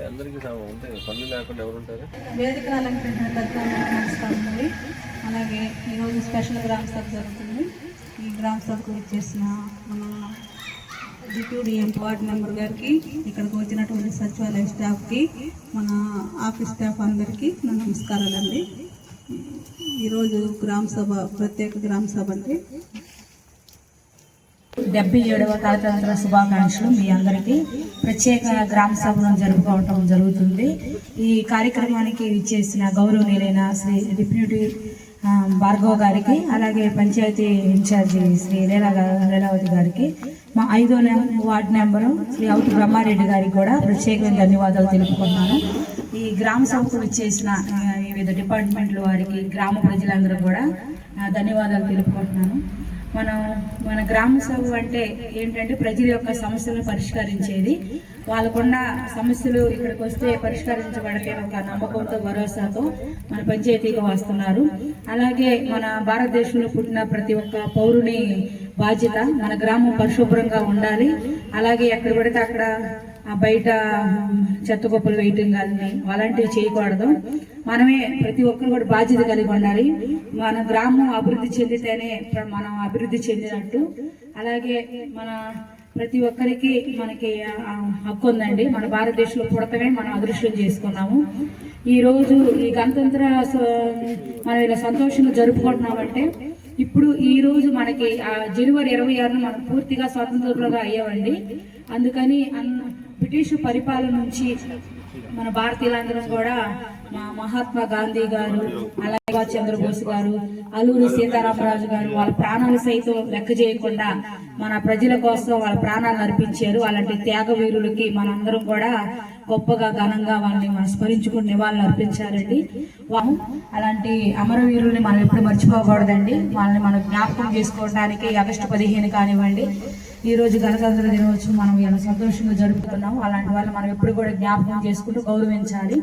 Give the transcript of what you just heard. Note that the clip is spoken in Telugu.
అందరికీ సమ- అంటే పనులు లేకుండా ఎవరు ఉంటారు? వేదిక అలంకరించిన నమస్కారం అండి అలాగే ఈరోజు స్పెషల్ గ్రామ సభ జరుగుతుంది. ఈ గ్రామ సభకు వచ్చేసిన మన డిప్యూడిఎం వార్డ్ మెంబర్ గారికి ఇక్కడికి వచ్చినటువంటి సచివాలయ స్టాఫ్కి మన ఆఫీస్ స్టాఫ్ అందరికీ నా నమస్కారాలండి. ఈరోజు గ్రామ సభ ప్రత్యేక గ్రామ సభ అంటే డెబ్బై ఏడవ గణతంత్ర శుభాకాంక్షలు మీ అందరికీ. ప్రత్యేక గ్రామ సభను జరుపుకోవటం జరుగుతుంది. ఈ కార్యక్రమానికి ఇచ్చేసిన గౌరవనీయులైన శ్రీ డిప్యూటీ భార్గవ్ గారికి అలాగే పంచాయతీ ఇన్ఛార్జి శ్రీ లీలా లీలావతి గారికి మా ఐదో వార్డ్ నెంబరు శ్రీ అవుతు బ్రహ్మారెడ్డి గారికి కూడా ప్రత్యేకమైన ధన్యవాదాలు తెలుపుకుంటున్నాను. ఈ గ్రామ సభకు ఇచ్చేసిన వివిధ డిపార్ట్మెంట్ల వారికి గ్రామ ప్రజలందరూ కూడా ధన్యవాదాలు తెలుపుకుంటున్నాను. మనం మన గ్రామ సభ అంటే ఏంటంటే ప్రజల యొక్క సమస్యలను పరిష్కరించేది. వాళ్ళకున్న సమస్యలు ఇక్కడికి వస్తే పరిష్కరించబడితే ఒక నమ్మకంతో భరోసాతో మన పంచాయతీగా వస్తున్నారు. అలాగే మన భారతదేశంలో పుట్టిన ప్రతి ఒక్క పౌరుని బాధ్యత మన గ్రామం పరిశుభ్రంగా ఉండాలి. అలాగే ఎక్కడ పడితే అక్కడ బయట చెత్త గొప్పలు వేయటం కానీ అలాంటివి చేయకూడదు. మనమే ప్రతి ఒక్కరు కూడా బాధ్యత కలిగి ఉండాలి. మన గ్రామం అభివృద్ధి చెందితేనే మనం అభివృద్ధి చెందినట్టు. అలాగే మన ప్రతి ఒక్కరికి మనకి హక్కు ఉందండి. మన భారతదేశంలో పుడతమే మనం అదృష్టం చేసుకున్నాము. ఈ రోజు ఈ గణతంత్ర స- మనం ఇలా సంతోషంగా జరుపుకుంటున్నామంటే ఇప్పుడు ఈ రోజు మనకి ఆ జనవరి ఇరవై ఆరున మనం పూర్తిగా స్వాతంత్రులుగా అయ్యామండి. అందుకని అన్న బ్రిటిష్ పరిపాలన నుంచి మన భారతీయులందరం కూడా మా మహాత్మా గాంధీ గారు అలాగే చంద్రబోస్ గారు అల్లూరి సీతారామరాజు గారు వాళ్ళ ప్రాణాలు సైతం లెక్క చేయకుండా మన ప్రజల కోసం వాళ్ళ ప్రాణాలు అర్పించారు. అలాంటి త్యాగ వీరులకి మనందరం కూడా గొప్పగా ఘనంగా వాళ్ళని మనం స్మరించుకుని నివాళులు అర్పించారండి. వా- అలాంటి అమరవీరుల్ని మనం ఎప్పుడు మర్చిపోకూడదండి. వాళ్ళని మనం జ్ఞాపకం చేసుకోవడానికి ఆగస్టు పదిహేను కానివ్వండి. ఈ రోజు గణతంత్ర దినోత్సవం మనం ఇలా సంతోషంగా జరుపుతున్నాం అలాంటి వాళ్ళు మనం ఎప్పుడు కూడా జ్ఞాపకం చేసుకుంటూ గౌరవించాలి.